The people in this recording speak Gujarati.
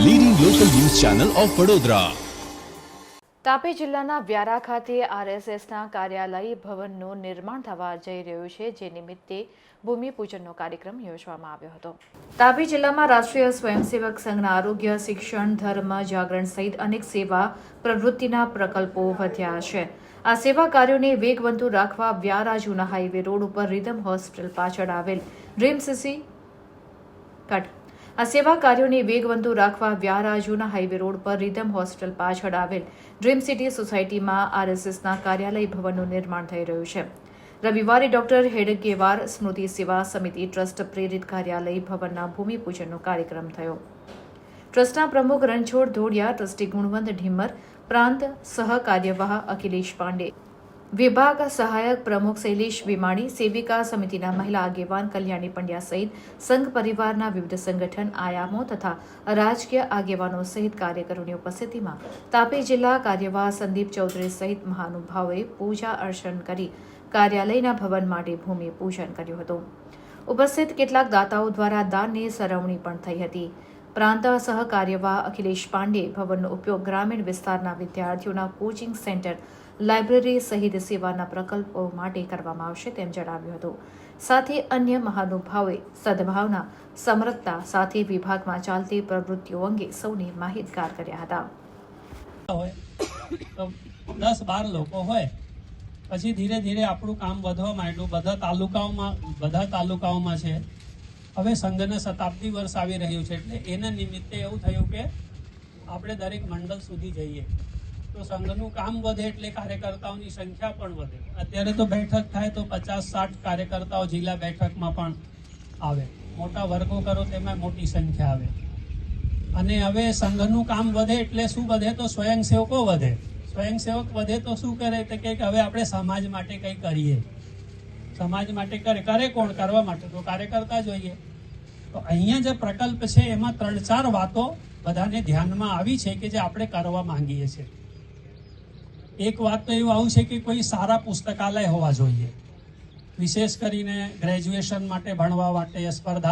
ચેનલ ઓફ વડોદરા તાપી જિલ્લાના વ્યારા ખાતે આરએસએસના કાર્યાલય ભવનનું નિર્માણ થવા જઈ રહ્યું છે, જે નિમિત્તે ભૂમિપૂજનનો કાર્યક્રમ યોજવામાં આવ્યો હતો. તાપી જિલ્લામાં રાષ્ટ્રીય સ્વયંસેવક સંઘના આરોગ્ય, શિક્ષણ, ધર્મ, જાગરણ સહિત અનેક સેવા પ્રવૃત્તિના પ્રકલ્પો વધ્યા છે. આ સેવા કાર્યોને વેગવંતુ રાખવા વ્યારા જૂના હાઈવે રોડ ઉપર રિધમ હોસ્પિટલ પાછળ આવેલ ડ્રીમ સીસી આ સેવા કાર્યોને વેગવંતુ રાખવા વ્યારા જૂના હાઈવે રોડ પર રિધમ હોસ્પિટલ પાછળ આવેલ ડ્રીમ સિટી સોસાયટીમાં આરએસએસના કાર્યાલય ભવનનું નિર્માણ થઈ રહ્યું છે. રવિવારે ડોક્ટર હેડગેવાર સ્મૃતિ સેવા સમિતિ ટ્રસ્ટ પ્રેરિત કાર્યાલય ભવનના ભૂમિપૂજનનો કાર્યક્રમ થયો. ટ્રસ્ટના પ્રમુખ રણછોડ ધોડિયા, ટ્રસ્ટી ગુણવંત ઢીમર પ્રાંત સહ કાર્યવાહ અખિલેશ પાંડે વિભાગ સહાયક પ્રમુખ શૈલેષ વિમાણી, સેવિકા સમિતિના મહિલા આગેવાન કલ્યાણી પંડ્યા સહિત સંઘ પરિવારના વિવિધ સંગઠન, આયામો તથા રાજકીય આગેવાનો સહિત કાર્યકરોની ઉપસ્થિતિમાં તાપી જિલ્લા કાર્યવાહ સંદીપ ચૌધરી સહિત મહાનુભાવોએ પૂજા અર્ચન કરી કાર્યાલયના ભવન માટે ભૂમિ પૂજન કર્યું હતું. ઉપસ્થિત કેટલાક દાતાઓ દ્વારા દાનની સરવણી પણ થઈ હતી. પ્રાંત સહકાર્યવાહ અખિલેશ પાંડે ભવનનો ઉપયોગ ગ્રામીણ વિસ્તારના વિદ્યાર્થીઓના કોચિંગ સેન્ટર, લાઇબ્રેરી સહિત સેવાના પ્રકલ્પો માટે કરવામાં આવશે તેમ જણાવ્યું હતું. સાથે અન્ય મહાનુભાવોએ સદભાવના, સમરસતા સાથે વિભાગમાં ચાલતી પ્રવૃત્તિઓ અંગે સૌને માહિતગાર કર્યા હતા. દસ બાર લોકો હોય પછી ધીરે ધીરે આપણું કામ વધવા માંડ્યું. બધા તાલુકાઓમાં બધા તાલુકાઓમાં છે. હવે સંઘને શતાબ્દી વર્ષ આવી રહ્યું છે એટલે એના નિમિત્તે એવું થયું કે આપણે દરેક મંડળ સુધી જઈએ. તો સંઘનું કામ વધે એટલે કાર્યકર્તાઓની સંખ્યા પણ વધે. અત્યારે તો બેઠક થાય તો પચાસ સાઠ કાર્યકર્તાઓ જિલ્લા બેઠકમાં પણ આવે. મોટા વર્ગો કરો તેમાં મોટી સંખ્યા આવે. અને હવે સંઘનું કામ વધે એટલે શું વધે? તો સ્વયંસેવકો વધે. સ્વયંસેવક વધે તો શું કરે તો કે હવે આપણે સમાજ માટે કંઈ કરીએ. સમાજ માટે કરે કરે કોણ? કરવા માટે તો કાર્યકર્તા જોઈએ તો અહીંયા જે પ્રકલ્પ છે એમાં ત્રણ ચાર વાતો બધાને ધ્યાનમાં આવી છે કે જે આપણે કરવા માંગીએ છીએ. એક વાત તો એવું આવું છે કે કોઈ સારા પુસ્તકાલય હોવા જોઈએ. વિશેષ કરીને ગ્રેજ્યુએશન માટે ભણવા માટે, સ્પર્ધા